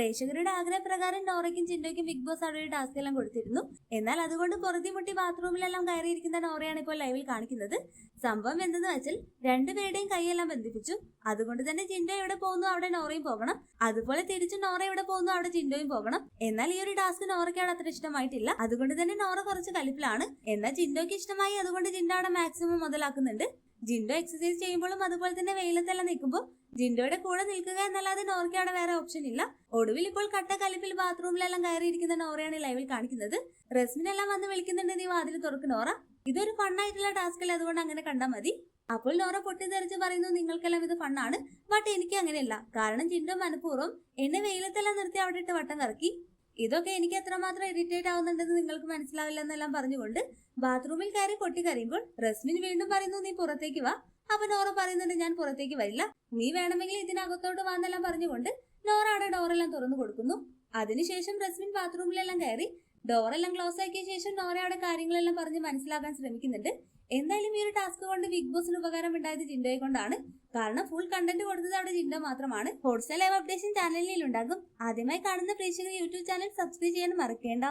പ്രേക്ഷകരുടെ ആഗ്രഹപ്രകാരം നോറയ്ക്കും ചിന്തയ്ക്കും big boss അവിടെ ഒരു ടാസ്ക് എല്ലാം കൊടുത്തിരുന്നു. എന്നാൽ അതുകൊണ്ട് പൊറുതിമുട്ടി ബാത്റൂമിലെല്ലാം കയറിയിരിക്കുന്ന നോറയാണ് ഇപ്പോൾ ലൈവിൽ കാണിക്കുന്നത്. സംഭവം എന്തെന്ന് വെച്ചാൽ രണ്ടുപേരുടെയും കൈയെല്ലാം ബന്ധിപ്പിച്ചു. അതുകൊണ്ട് തന്നെ ചിന്ത എവിടെ പോകുന്നു അവിടെ നോറയും പോകണം. അതുപോലെ തിരിച്ചു നോറ എവിടെ പോകുന്നു അവിടെ ചിന്തയും പോകണം. എന്നാൽ ഈ ഒരു ടാസ്ക് നോറയ്ക്കാണ് അത്ര ഇഷ്ടമായിട്ടില്ല. അതുകൊണ്ട് തന്നെ നോറ കുറച്ച് കലിപ്പിലാണ്. എന്നാൽ ചിന്തയ്ക്ക് ഇഷ്ടമായി അതുകൊണ്ട് ചിന്ത അവിടെ മാക്സിമം മുതലാക്കുന്നുണ്ട്. ജിൻഡോ എക്സസൈസ് ചെയ്യുമ്പോഴും അതുപോലെ തന്നെ വെയിലത്തെല്ലാം നിൽക്കുമ്പോൾ ജിൻഡോയുടെ കൂടെ നിൽക്കുക എന്നല്ലാതെ നോറയ്ക്ക് വേറെ ഓപ്ഷൻ ഇല്ല. ഒടുവിൽ ഇപ്പോൾ കട്ട കലിപ്പിൽ ബാത്റൂമിലെല്ലാം കയറിയിരിക്കുന്ന നോറയാണ് ലൈവിൽ കാണിക്കുന്നത്. റസ്മിനെല്ലാം വന്ന് വിളിക്കുന്നുണ്ട് നീ വാതിൽ തുറക്ക് നോറ. ഇതൊരു ഫണ്ണായിട്ടുള്ള ടാസ്ക് അല്ല അതുകൊണ്ട് അങ്ങനെ കണ്ടാൽ മതി. അപ്പോൾ നോറ പൊട്ടിത്തെറിച്ച് പറയുന്നു നിങ്ങൾക്കെല്ലാം ഇത് ഫണ്ണാണ് ബട്ട് എനിക്ക് അങ്ങനെയല്ല. കാരണം ജിൻഡോ മനഃപൂർവം എന്നെ വെയിലത്തെല്ലാം നിർത്തി അവിടെ ഇട്ട് വട്ടം കറക്കി. ഇതൊക്കെ എനിക്ക് എത്രമാത്രം ഇറിറ്റേറ്റ് ആവുന്നുണ്ടെന്ന് നിങ്ങൾക്ക് മനസ്സിലാവില്ല എന്നെല്ലാം പറഞ്ഞുകൊണ്ട് ബാത്റൂമിൽ കയറി പൊട്ടിക്കറിയുമ്പോൾ റസ്മിൻ വീണ്ടും പറയുന്നു നീ പുറത്തേക്ക് വാ. അപ്പൊ നോറ പറയുന്നുണ്ട് ഞാൻ പുറത്തേക്ക് വരില്ല. നീ വേണമെങ്കിൽ ഇതിനകത്തോട്ട് വാന്നെല്ലാം പറഞ്ഞുകൊണ്ട് നോറ ഡോറെല്ലാം തുറന്നു കൊടുക്കുന്നു. അതിനുശേഷം റസ്മിൻ ബാത്റൂമിലെല്ലാം കയറി ഡോറെല്ലാം ക്ലോസ് ആക്കിയ ശേഷം നോറ കാര്യങ്ങളെല്ലാം പറഞ്ഞ് മനസ്സിലാക്കാൻ ശ്രമിക്കുന്നുണ്ട്. എന്തായാലും ഈ ഒരു ടാസ്ക് കൊണ്ട് ബിഗ് ബോസിന് ഉപകാരം ഉണ്ടായത് ജിൻഡോയെ കൊണ്ടാണ്. കാരണം ഫുൾ കണ്ടന്റ് കൊടുത്തത് അവിടെ ജിൻഡോ മാത്രമാണ്. ഹോട്ട്സ്റ്റാർ ലൈവ് അപ്ഡേഷൻ ചാനലിൽ ഉണ്ടാകും. ആദ്യമായി കാണുന്ന പ്രേക്ഷകർ യൂട്യൂബ് ചാനൽ സബ്സ്ക്രൈബ് ചെയ്യാൻ മറക്കേണ്ട.